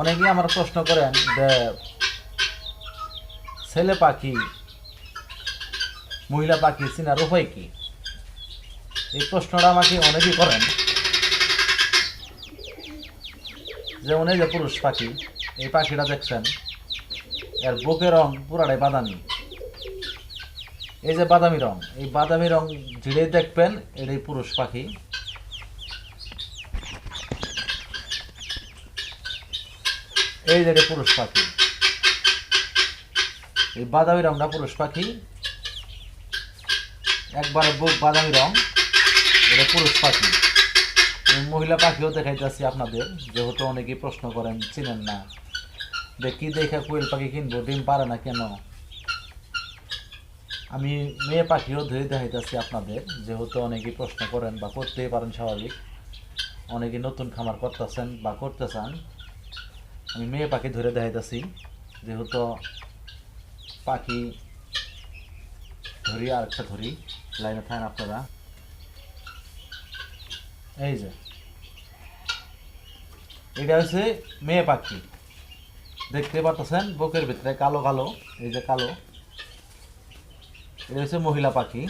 অনেকেই আমার প্রশ্ন করেন যে, ছেলে পাখি, মহিলা পাখি চিনার উপায় কি? এই প্রশ্নটা আমাকে অনেকেই করেন যেমন এই যে পুরুষ পাখি, এই পাখিটা দেখছেন, এর বুকের রং পুরাটাই বাদামি। এই যে বাদামি রং, এই বাদামি রং ঝিড়ে দেখবেন, এটাই পুরুষ পাখি। এই যে পুরুষ পাখি। এই বাদামি রংটা পুরুষ পাখি। একবারে বুক বাদামি রং, এটা পুরুষ পাখি। মহিলা পাখিও দেখাইতেছি আপনাদের, যেহেতু অনেকেই প্রশ্ন করেন, চিনেন না। যে কি দেখে কোয়েল পাখি কিনবো, ডিম পারে না কেন? আমি মেয়ে পাখিও ধরে দেখাইতেছি আপনাদের, যেহেতু অনেকেই প্রশ্ন করেন বা করতেই পারেন স্বাভাবিক। অনেকে নতুন খামার করতেছেন বা করতে চান। আমি মেয়ে পাখি ধরে দেখাইতেছি, যেহেতু পাখি ধরি, আর একটা ধরি, লাইনে থাকেন আপনারা। এই যে, এটা হচ্ছে মেয়ে পাখি। দেখতে পাচ্ছেন বুকের ভিতরে কালো কালো, এই যে কালো। এটা হচ্ছে মহিলা পাখি।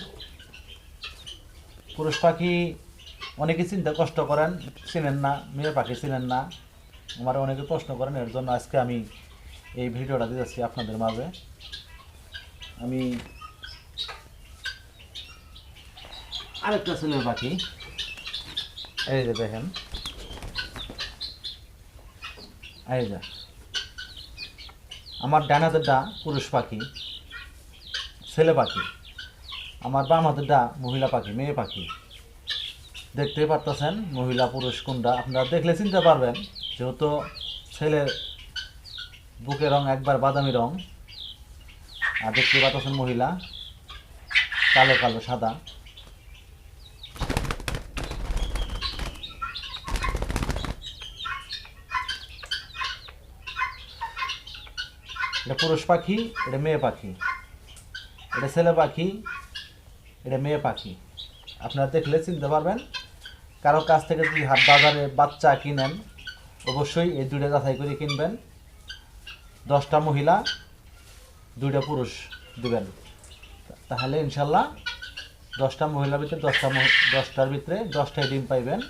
পুরুষ পাখি অনেকে চিন্তা কষ্ট করেন, চিনেন না, মেয়ে পাখি চিনেন না। আমার অনেকে প্রশ্ন করেন, এর জন্য আজকে আমি এই ভিডিওটা দিতেছি আপনাদের মাঝে। আমি আরেকটা ছেলের পাখি। এই যে দেখেন। এই যে। আমার ডান হাতেরটা পুরুষ পাখি, ছেলে পাখি। আমার বাম হাতেরটা মহিলা পাখি, মেয়ে পাখি। দেখতেই পারতেছেন মহিলা পুরুষ কোনটা, আপনারা দেখলে চিনতে পারবেন। যেহেতু ছেলের বুকের রং একবার বাদামি রং, আর দেখতে পাচ্ছেন মহিলা, কালো কালো, সাদা। এটা পুরুষ পাখি, এটা মেয়ে পাখি। এটা ছেলে পাখি, এটা মেয়ে পাখি। আপনারা দেখলে চিনতে পারবেন কারও কাছ থেকে যদি হাট বাজারে বাচ্চা কিনেন অবশ্যই এই দুইটা যাচাই করে কিনবেন। দশটা মহিলা, দুইটা পুরুষ দিবেন। তাহলে ইনশাল্লাহ দশটা মহিলার ভিতরে দশটা দশটার ভিতরে দশটায় ডিম পাইবেন।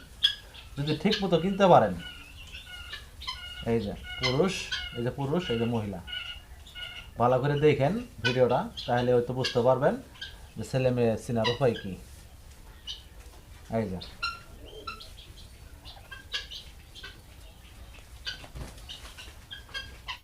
যদি ঠিক মতো কিনতে পারেন, এই যে পুরুষ, এই যে পুরুষ, এই যে মহিলা। ভালো করে দেখেন ভিডিওটা, তাহলে হয়তো বুঝতে পারবেন যে ছেলে মেয়ে চিনার উপায় কি। এই যে।